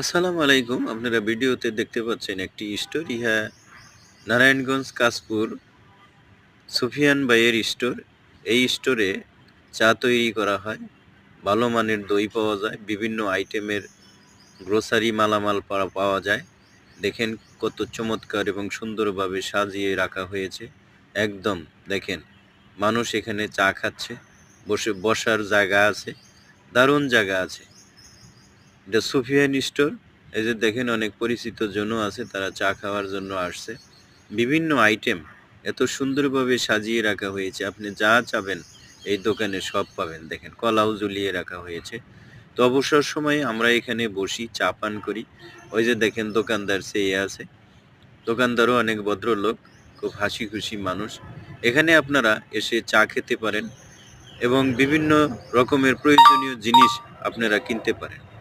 আসসালামু আলাইকুম। আপনারা ভিডিওতে দেখতে পাচ্ছেন একটি স্টোর ইহা নারায়ণগঞ্জ কাশপুর সুফিয়ান ভাইয়ের স্টোর। এই স্টোরে চা তৈরি করা হয়, ভালো মানের দই পাওয়া যায়, বিভিন্ন আইটেমের গ্রোসারি মালামাল পাওয়া যায়। দেখেন কত চমৎকার এবং সুন্দরভাবে সাজিয়ে রাখা হয়েছে। একদম, দেখেন, মানুষ এখানে চা খাচ্ছে, বসে বসার জায়গা আছে, দারুণ জায়গা আছে। এটা সুফিয়ান স্টোর এই যে দেখেন অনেক পরিচিত জনও আছে, তারা চা খাওয়ার জন্য আসছে। বিভিন্ন আইটেম এত সুন্দরভাবে সাজিয়ে রাখা হয়েছে। আপনি যা চাবেন এই দোকানে সব পাবেন। দেখেন, কলাও ঝুলিয়ে রাখা হয়েছে। তো অবসর সময়ে আমরা এখানে বসি, চা পান করি। ওই যে দেখেন, দোকানদার সেই আছে। দোকানদারও অনেক ভদ্রলোক, খুব হাসি খুশি মানুষ। এখানে আপনারা এসে চা খেতে পারেন এবং বিভিন্ন রকমের প্রয়োজনীয় জিনিস আপনারা কিনতে পারেন।